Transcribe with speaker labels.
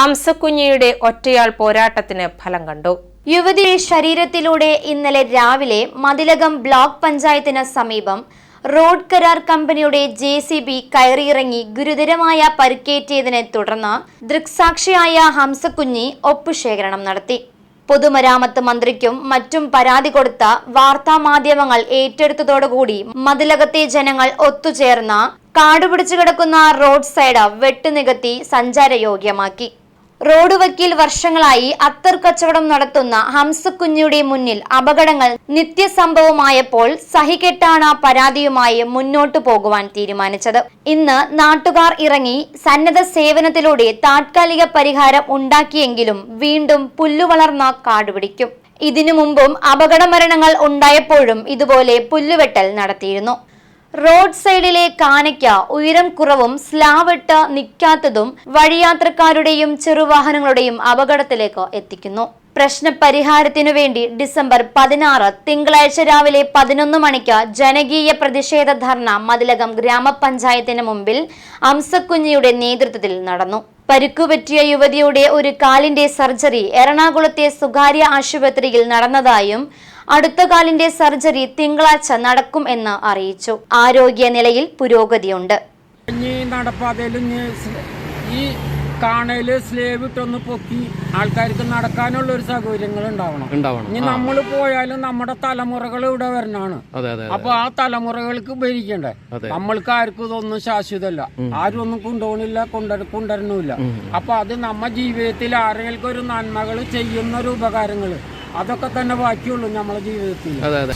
Speaker 1: ഹംസക്കുഞ്ഞിയുടെ ഒറ്റയാൾ പോരാട്ടത്തിന് ഫലം കണ്ടു.
Speaker 2: യുവതിയുടെ ശരീരത്തിലൂടെ ഇന്നലെ രാവിലെ മതിലകം ബ്ലോക്ക് പഞ്ചായത്തിന് സമീപം റോഡ് കരാർ കമ്പനിയുടെ ജെ സി ബി കയറിയിറങ്ങി ഗുരുതരമായ പരിക്കേറ്റിയതിനെ തുടർന്ന് ദൃക്സാക്ഷിയായ ഹംസക്കുഞ്ഞി ഒപ്പുശേഖരണം നടത്തി. പൊതുമരാമത്ത് മന്ത്രിക്കും മറ്റും പരാതി കൊടുത്ത വാർത്താമാധ്യമങ്ങൾ ഏറ്റെടുത്തതോടുകൂടി മതിലകത്തെ ജനങ്ങൾ ഒത്തുചേർന്ന കാടുപിടിച്ചു കിടക്കുന്ന റോഡ് സൈഡ് വെട്ടുനികത്തി സഞ്ചാരയോഗ്യമാക്കി. റോഡ് വക്കീൽ വർഷങ്ങളായി അത്തർ കച്ചവടം നടത്തുന്ന ഹംസക്കുഞ്ഞിയുടെ മുന്നിൽ അപകടങ്ങൾ നിത്യസംഭവമായപ്പോൾ സഹികെട്ടാണ് പരാതിയുമായി മുന്നോട്ടു പോകുവാൻ തീരുമാനിച്ചത്. ഇന്ന് നാട്ടുകാർ ഇറങ്ങി സന്നദ്ധ സേവനത്തിലൂടെ താത്കാലിക പരിഹാരം ഉണ്ടാക്കിയെങ്കിലും വീണ്ടും പുല്ലുവളർന്ന കാടുപിടിക്കും ഇതിനു മുമ്പും അപകട മരണങ്ങൾ ഉണ്ടായപ്പോഴും ഇതുപോലെ പുല്ലുവെട്ടൽ നടത്തിയിരുന്നു. റോഡ് സൈഡിലെ കാനയ്ക്ക ഉയരം കുറവും സ്ലാവിട്ട് നിൽക്കാത്തതും വഴിയാത്രക്കാരുടെയും ചെറുവാഹനങ്ങളുടെയും അപകടത്തിലേക്ക് എത്തിക്കുന്നു. പ്രശ്നപരിഹാരത്തിനു വേണ്ടി ഡിസംബർ പതിനാറ് തിങ്കളാഴ്ച രാവിലെ പതിനൊന്ന് മണിക്ക് ജനകീയ പ്രതിഷേധ ധർണ മതിലകം ഗ്രാമപഞ്ചായത്തിന് മുമ്പിൽ അംസക്കുഞ്ഞിയുടെ നേതൃത്വത്തിൽ നടന്നു. പരുക്കുപറ്റിയ യുവതിയുടെ ഒരു കാലിന്റെ സർജറി എറണാകുളത്തെ സ്വകാര്യ ആശുപത്രിയിൽ നടന്നതായും അടുത്ത കാലിന്റെ സർജറി തിങ്കളാഴ്ച നടക്കും എന്ന് അറിയിച്ചു.
Speaker 3: ആരോഗ്യ നിലയിൽ പുരോഗതിയുണ്ട്. സ്- ഈ കാണയിൽ സ്ലേവ് ഇട്ടൊന്ന് പൊക്കി ആൾക്കാർക്ക് നടക്കാനുള്ള ഒരു സൗകര്യങ്ങൾ ഉണ്ടാവണം. ഇനി നമ്മൾ പോയാലും നമ്മുടെ തലമുറകൾ ഇവിടെ വരണാണ്.
Speaker 4: അതെ അതെ
Speaker 3: അപ്പൊ ആ തലമുറകൾക്ക് ഭരിക്കണ്ടേ. നമ്മൾക്ക് ആർക്കും ഇതൊന്നും ശാശ്വതമല്ല ആരും ഒന്നും കൊണ്ടുപോകണില്ല കൊണ്ട കൊണ്ടുവരണില്ല. അപ്പൊ അത് നമ്മ ജീവിതത്തിൽ ആരെങ്കിലും ഒരു നന്മകൾ ചെയ്യുന്ന ഒരു ഉപകാരങ്ങൾ. അതൊക്കെ തന്നെ ബാക്കിയുള്ളൂ നമ്മളെ ജീവിതത്തിൽ.
Speaker 4: അതെ അതെ.